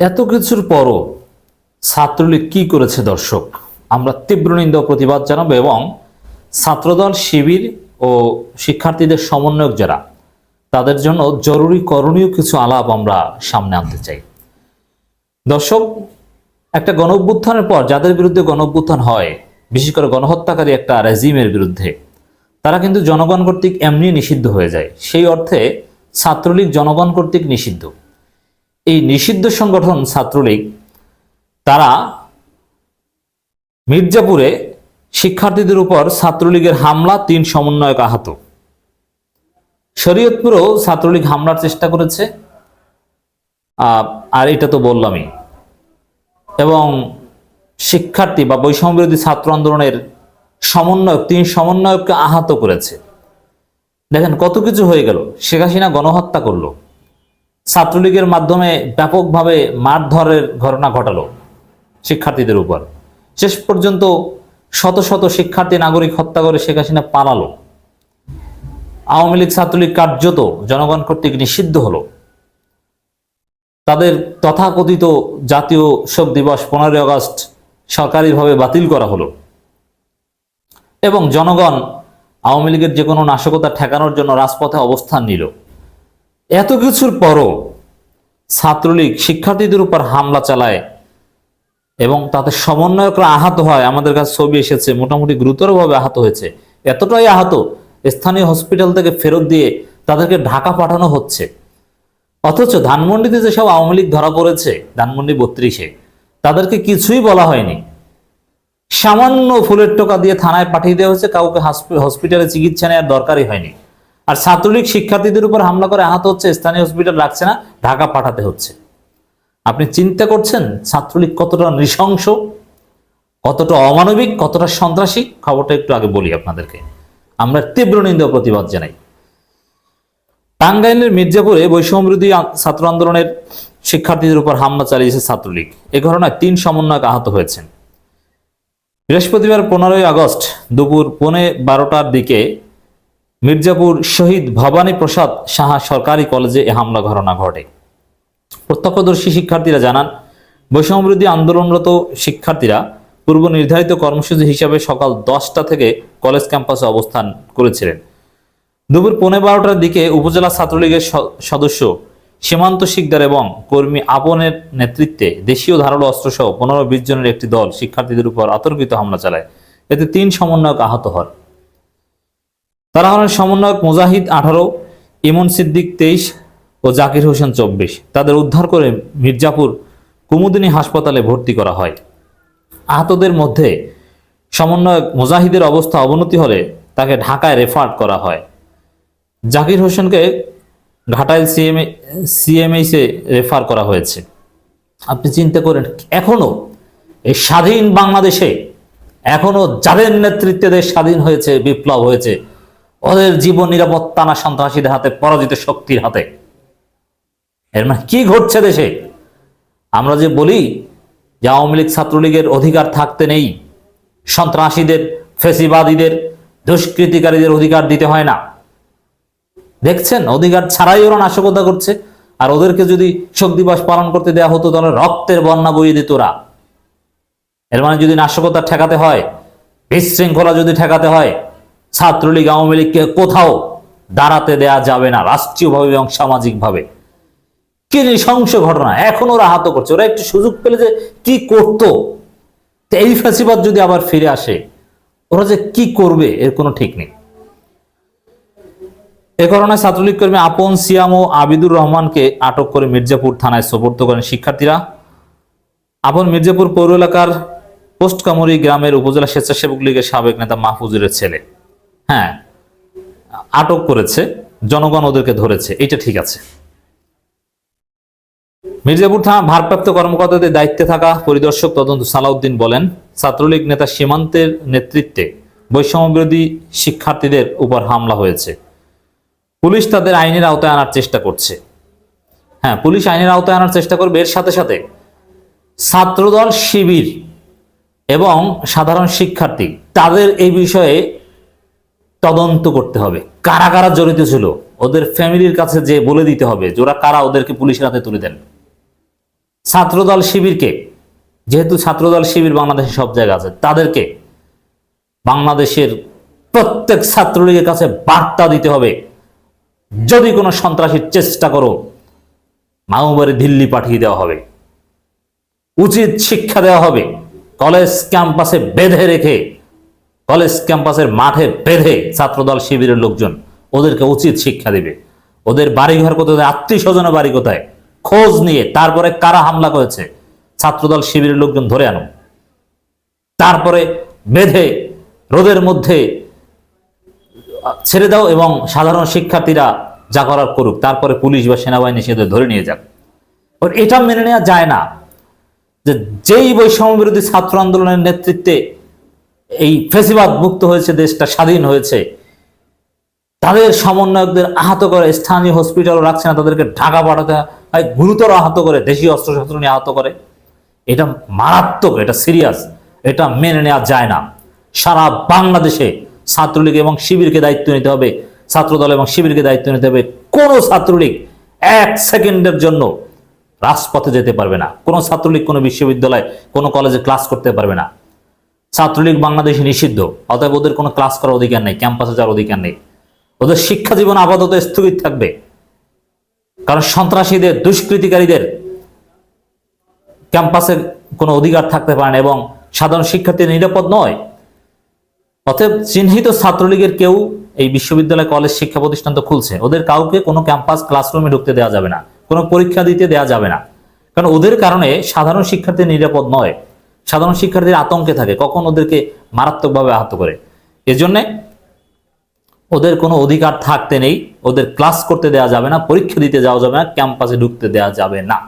এত কিছুর পরও ছাত্রলীগ কি করেছে দর্শক? আমরা তীব্র নিন্দা প্রতিবাদ জানাব এবং ছাত্রদল, শিবির ও শিক্ষার্থীদের সমন্বয়ক যারা, তাদের জন্য জরুরি করণীয় কিছু আলাপ আমরা সামনে আনতে চাই। দর্শক, একটা গণ অভ্যুত্থানের পর যাদের বিরুদ্ধে গণ অভ্যুত্থান হয়, বিশেষ করে গণহত্যাকারী একটা রেজিমের বিরুদ্ধে, তারা কিন্তু জনগণ কর্তৃক এমনি নিষিদ্ধ হয়ে যায়। সেই অর্থে ছাত্রলীগ জনগণ কর্তৃক নিষিদ্ধ। এই নিষিদ্ধ সংগঠন ছাত্রলীগ, তারা মির্জাপুরে শিক্ষার্থীদের উপর ছাত্রলীগের হামলা, তিন সমন্বয়ক আহত। শরীয়তপুরেও ছাত্রলীগ হামলার চেষ্টা করেছে। আর এটা তো বললামই। এবং শিক্ষার্থী বা বৈষম্য বিরোধী ছাত্র আন্দোলনের সমন্বয়ক, তিন সমন্বয়ককে আহত করেছে। দেখেন কত কিছু হয়ে গেল। শেখ হাসিনা গণহত্যা করল। ছাত্রলীগের মাধ্যমে ব্যাপকভাবে মারধরের ঘটনা ঘটালো শিক্ষার্থীদের উপর। শেষ পর্যন্ত শত শত শিক্ষার্থী নাগরিক হত্যা করে শেখ হাসিনা পালালো। আওয়ামী লীগ ছাত্রলীগ কার্যত জনগণ কর্তৃক নিষিদ্ধ হলো। তাদের তথাকথিত জাতীয় শোক দিবস পনেরোই আগস্ট সরকারিভাবে বাতিল করা হলো। এবং জনগণ আওয়ামী লীগের যে কোনো নাশকতা ঠেকানোর জন্য রাজপথে অবস্থান নিল। এত কিছুর পরও ছাত্রলীগ শিক্ষার্থীদের উপর হামলা চালায় এবং তাদের সমন্বয়করা আহত হয়। আমাদের কাছে ছবি এসেছে, মোটামুটি গুরুতরভাবে আহত হয়েছে। এতটাই আহত, স্থানীয় হসপিটাল থেকে ফেরত দিয়ে তাদেরকে ঢাকা পাঠানো হচ্ছে। অথচ ধানমন্ডিতে যেসব আওয়ামী লীগ ধরা পড়েছে, ধানমন্ডি বত্রিশে, তাদেরকে কিছুই বলা হয়নি। সামান্য ফুলের টোকা দিয়ে থানায় পাঠিয়ে দেওয়া হয়েছে, কাউকে হসপিটালে চিকিৎসা নেওয়ার দরকারই হয়নি। আর ছাত্রলীগ শিক্ষার্থীদের উপর হামলা করে আহত হচ্ছে স্থানীয় হসপিটাল, লাগছে না, ঢাকা পাঠাতে হচ্ছে। আপনি চিন্তা করছেন ছাত্রলীগ কতটা নৃশংস, কতটা অমানবিক, কতটা সন্ত্রাসী? খবরটা একটু আগে বলি আপনাদেরকে। আমরা তীব্র নিন্দা প্রতিবাদ জানাই। টাঙ্গাইলের মির্জাপুরে বৈষম্যবিরোধী ছাত্র আন্দোলনের শিক্ষার্থীদের উপর হামলা চালিয়েছে ছাত্রলীগ। এ ঘটনায় তিন সমন্বয়ক আহত হয়েছেন। বৃহস্পতিবার পনেরোই আগস্ট দুপুর পৌনে বারোটার দিকে মির্জাপুর শহীদ ভবানী প্রসাদ সাহা সরকারি কলেজে এ হামলা ঘটনা ঘটে। প্রত্যক্ষদর্শী শিক্ষার্থীরা জানান, বৈষম্যবিরোধী আন্দোলনরত শিক্ষার্থীরা পূর্ব নির্ধারিত কর্মসূচি হিসাবে সকাল দশটা থেকে কলেজ ক্যাম্পাসে অবস্থান করেছিলেন। দুপুর পৌনে বারোটার দিকে উপজেলা ছাত্রলীগের সদস্য সীমান্ত শিকদার এবং কর্মী আপনের নেতৃত্বে দেশীয় ধারালো অস্ত্রসহ পনেরো বিশ জনের একটি দল শিক্ষার্থীদের উপর আতর্কিত হামলা চালায়। এতে তিন সমন্বয়ক আহত হন। তারা হলেন সমন্বয়ক মুজাহিদ আঠারো, ইমন সিদ্দিক তেইশ ও জাকির হোসেন চব্বিশ। তাদের উদ্ধার করে মির্জাপুর কুমুদিনী হাসপাতালে ভর্তি করা হয়। আহতদের মধ্যে সমন্বয়ক মুজাহিদের অবস্থা অবনতি হলে তাকে ঢাকায় রেফার করা হয়। জাকির হোসেনকে ঘাটাইল সিএমএ সিএমএইসে রেফার করা হয়েছে। আপনি চিন্তা করেন, এখনও এই স্বাধীন বাংলাদেশে, এখনও যাদের নেতৃত্বে দেশ স্বাধীন হয়েছে, বিপ্লব হয়েছে ওদের জীবন নিরাপত্তা না সন্ত্রাসীদের হাতে, পরাজিত শক্তির হাতে। এর মানে কি ঘটছে দেশে? আমরা যে বলি যে আওয়ামী লীগ ছাত্রলীগের অধিকার থাকতে নেই, সন্ত্রাসীদের, ফেসিবাদীদের, দুষ্কৃতিকারীদের অধিকার দিতে হয় না। দেখছেন? অধিকার ছাড়াই ওরা নাশকতা করছে। আর ওদেরকে যদি শোক দিবস পালন করতে দেওয়া হতো, তাহলে রক্তের বন্যা বইয়ে দিত ওরা। এর মানে যদি নাশকতা ঠেকাতে হয়, বিশৃঙ্খলা যদি ঠেকাতে হয় ছাত্রলীগ আওয়ামী লীগকে কোথাও দাঁড়াতে দেয়া যাবে না, রাষ্ট্রীয়ভাবে এবং সামাজিকভাবে। কি নৃশংস ঘটনা, এখন ওরা আহত করছে। ওরা একটু সুযোগ পেলে যে কি করতো? এই ফ্যাসিবাদ যদি আবার ফিরে আসে, ওরা যে কি করবে, এর কোনো ঠিক নেই। এ কারণে ছাত্রলীগ কর্মী আপন সিয়াম ও আবিদুর রহমানকে আটক করে মির্জাপুর থানায় সোপর্দ করেন শিক্ষার্থীরা। আপন মির্জাপুর পৌর এলাকার পোস্টকামরি গ্রামের উপজেলা স্বেচ্ছাসেবক লীগের সাবেক নেতা মাহফুজুরের ছেলে। হ্যাঁ আটক করেছে, জনগণ ওদেরকে ধরেছে এটা ঠিক আছে। মির্জাপুর থানা ভারপ্রাপ্ত কর্মকর্তাদের দায়িত্বে থাকা পরিদর্শক তদন্ত সালাউদ্দিন বলেন, ছাত্রলীগ নেতা সীমান্তের নেতৃত্বে বৈষম্য বিরোধী শিক্ষার্থীদের উপর হামলা হয়েছে। পুলিশ তাদের আইনের আওতায় আনার চেষ্টা করছে। হ্যাঁ পুলিশ আইনের আওতায় আনার চেষ্টা করবে, এর সাথে সাথে ছাত্রদল, শিবির এবং সাধারণ শিক্ষার্থী, তাদের এই বিষয়ে তদন্ত করতে হবে। কারা কারা জড়িত ছিল? ওদের ফ্যামিলির কাছে যে বলে দিতে হবে যে ওরা কারা, ওদেরকে পুলিশের হাতে তুলে দেন। ছাত্রদল শিবিরকে, যেহেতু ছাত্রদল শিবির বাংলাদেশে সব জায়গায় আছে, তাদেরকে বাংলাদেশের প্রত্যেক ছাত্রলীগের কাছে বার্তা দিতে হবে। যদি কোনো সন্ত্রাসীর চেষ্টা করো মামুবাড়ি দিল্লি পাঠিয়ে দেওয়া হবে। উচিত শিক্ষা দেওয়া হবে। কলেজ ক্যাম্পাসে বেঁধে রেখে কলেজ ক্যাম্পাসের মাঠে বেঁধে ছাত্রদল শিবিরের লোকজন ওদেরকে উচিত শিক্ষা দিবে। ওদের বাড়িঘর কোথায়? আত্মীয় স্বজনের বাড়ি কোথায়? খোঁজ নিয়ে তারপরে কারা হামলা করেছে? ছাত্রদল শিবিরের লোকজন ধরে আনো তারপরে বেঁধে রোদের মধ্যে ছেড়ে দাও এবং সাধারণ শিক্ষার্থীরা যা করার করুক, তারপরে পুলিশ বা সেনাবাহিনী সেদের ধরে নিয়ে যাক। এটা মেনে নেওয়া যায় না যে যেই বৈষম্য বিরোধী ছাত্র আন্দোলনের নেতৃত্বে এই ফেসিবাদ মুক্ত হয়েছে, দেশটা স্বাধীন হয়েছে। তাদের সমন্বয়কদের আহত করে, স্থানীয় হসপিটাল রাখছে না, তাদেরকে ঢাকা পাঠাতে হয়। গুরুতর আহত করে দেশীয় অস্ত্রশস্ত্র নিয়ে আহত করে। এটা মারাত্মক, এটা সিরিয়াস এটা মেনে নেওয়া যায় না। সারা বাংলাদেশে ছাত্রলীগ এবং শিবিরকে দায়িত্ব নিতে হবে, ছাত্রদল এবং শিবিরকে দায়িত্ব নিতে হবে। কোনো ছাত্রলীগ এক সেকেন্ডের জন্য রাজপথে যেতে পারবে না। কোনো ছাত্রলীগ, কোনো বিশ্ববিদ্যালয়, কোনো কলেজে ক্লাস করতে পারবে না। ছাত্রলীগ বাংলাদেশে নিষিদ্ধ। অতএব ওদের কোনো ক্লাস করার অধিকার নেই ক্যাম্পাসে যাওয়ার অধিকার নেই। ওদের শিক্ষা জীবন আপাতত স্থগিত থাকবে। কারণ সন্ত্রাসীদের, দুষ্কৃতিকারীদের ক্যাম্পাসে কোনো অধিকার থাকতে পারে না এবং সাধারণ শিক্ষার্থী নিরাপদ নয়। অতএব চিহ্নিত ছাত্রলীগের কেউ এই বিশ্ববিদ্যালয় কলেজ শিক্ষা প্রতিষ্ঠান তো খুলছে। ওদের কাউকে কোনো ক্যাম্পাস ক্লাসরুমে ঢুকতে দেওয়া যাবে না। কোনো পরীক্ষা দিতে দেওয়া যাবে না। কারণ ওদের কারণে সাধারণ শিক্ষার্থী নিরাপদ নয়। সাধারণ শিক্ষার্থীর আতঙ্কে থাকে, কখন ওদেরকে মারাত্মকভাবে আহত করে। এজন্যে ওদের কোনো অধিকার থাকতে নেই, ওদের ক্লাস করতে দেওয়া যাবে না, পরীক্ষা দিতে যাওয়া যাবে না ক্যাম্পাসে ঢুকতে দেওয়া যাবে না।